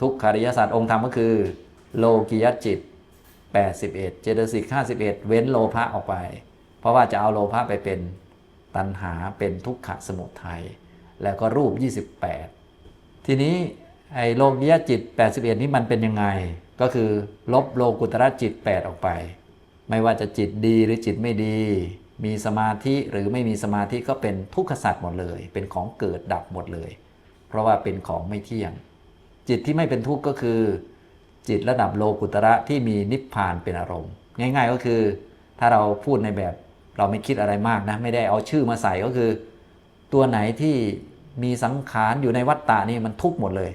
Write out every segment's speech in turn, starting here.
ทุกขาริยศาสตร์องค์ธรรมก็คือ โลกิยจิต 81 เจตสิก51 เว้นโลภะออกไป เพราะว่าจะเอาโลภะไปเป็นตัณหาเป็นทุกขสมุทัยแล้วก็รูป 28 ทีนี้ไอ้โลกิยจิต 81 นี้มันเป็นยังไง ก็คือลบโลกุตระจิต 8 ออกไป ไม่ว่าจะจิตดีหรือจิตไม่ดี มีสมาธิหรือไม่มีสมาธิก็เป็นทุกขสัตว์หมดเลย เป็นของเกิดดับหมดเลย เพราะว่าเป็นของไม่เที่ยง จิตที่ไม่เป็นทุกข์ก็คือ จิตระดับโลกุตระที่มีนิพพานเป็นอารมณ์ ง่าย ๆ ก็คือ ถ้าเราพูดในแบบเราไม่คิดอะไรมากนะ ไม่ได้เอาชื่อมาใส่ก็คือ ตัวไหนที่มีสังขารอยู่ในวัฏฏะนี่มันทุกข์หมดเลย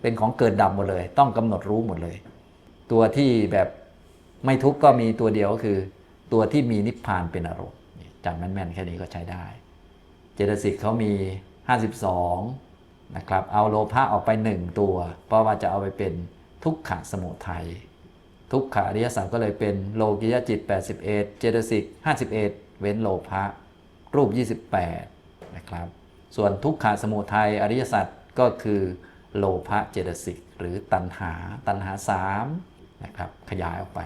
เป็นของเกิดดับหมดเลย ต้องกำหนดรู้หมดเลย ตัวที่แบบไม่ทุกข์ก็มีตัวเดียวก็คือ ตัวที่มีนิพพานเป็นอารมณ์จำแม่นๆแค่นี้ก็ใช้ได้ เจตสิกเขามี 52 นะครับเอาโลภะออกไป1ตัว เพราะว่าจะเอาไปเป็นทุกขะสมุทัยทุกขาริยสัจก็เลยเป็นโลกิยจิต 81 เจตสิก 51 เว้นโลภะรูป 28 นะครับ ส่วนทุกขาสมุทัยอริยสัจก็คือโลภะเจตสิก หรือตัณหาตัณหา3นะครับขยายออกไป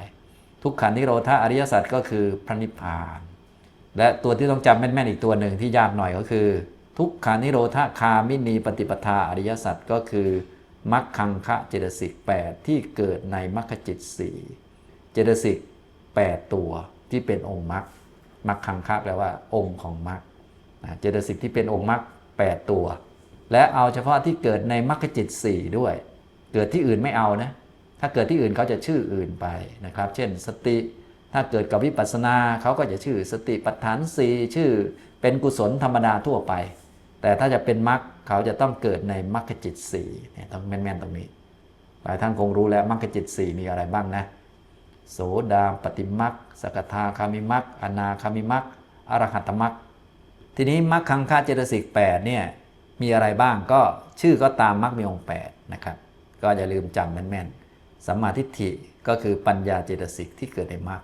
ทุกขานิโรธาอริยสัจก็คือพระนิพพาน และตัวที่ต้องจำแม่นๆอีกตัวหนึ่งที่ยากหน่อยก็คือ ทุกขานิโรธาคามินีปฏิปทาอริยสัจก็คือมัคคังคะเจตสิก8ที่เกิดในมัคคจิต4เจตสิก8ตัวที่เป็นองค์มัคมัคคังคะแปลว่าองค์ของมัคเจตสิกที่เป็นองค์มัค8ตัว และเอาเฉพาะที่เกิดในมัคคจิต4ด้วย เกิดที่อื่นไม่เอานะถ้าเกิดที่อื่นเขาจะชื่ออื่นไปนะครับ เช่นสติถ้าเกิดกับวิปัสสนาเขาก็จะชื่อสติปัฏฐานสีชื่อเป็นกุศลธรรมดาทั่วไป แต่ถ้าจะเป็นมรรคเขาจะต้องเกิดในมรรคจิตสี่เนี่ยต้องแม่นๆตรงนี้ หลายท่านคงรู้แล้วมรรคจิตสี่มีอะไรบ้างนะ โสดาปฏิมรรคสกทาคามิมรรคอนาคามิมรรคอรหัตมรรคทีนี้มรรคคังคาเจตสิก8เนี่ยมีอะไรบ้างก็ชื่อก็ตามมรรคมีองค์8นะครับก็อย่าลืมจำแม่นๆสัมมาทิฏฐิก็คือปัญญาเจตสิกที่เกิดในมรรค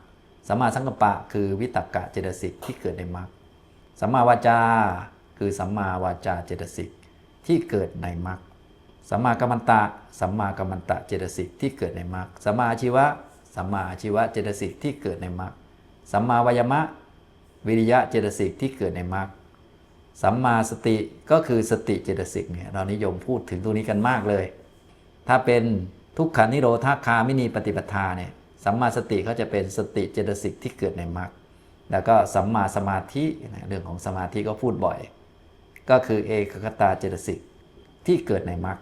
สัมมาสังกัปปะคือวิตกกะเจตสิกที่เกิดในมรรคสัมมาวาจา คือสัมมาวาจาเจตสิกที่เกิดในมรรคสัมมากัมมันตะ สัมมากัมมันตะเจตสิกที่เกิดในมรรคสัมมาอาชีวะ สัมมาอาชีวะเจตสิกที่เกิดในมรรคสัมมาวายมะ วิริยะเจตสิกที่เกิดในมรรคสัมมาสติก็คือสติเจตสิกเนี่ยเรานิยมพูดถึงตรงนี้กันมากเลย ถ้าเป็นทุกขานิโรธาคามินีปฏิปทาเนี่ยสัมมาสติเขาจะเป็นสติเจตสิกที่เกิดในมรรคแล้วก็สัมมาสมาธิเรื่องของสมาธิก็พูดบ่อย ก็คือเอกคตาเจตสิกที่เกิดในมรรค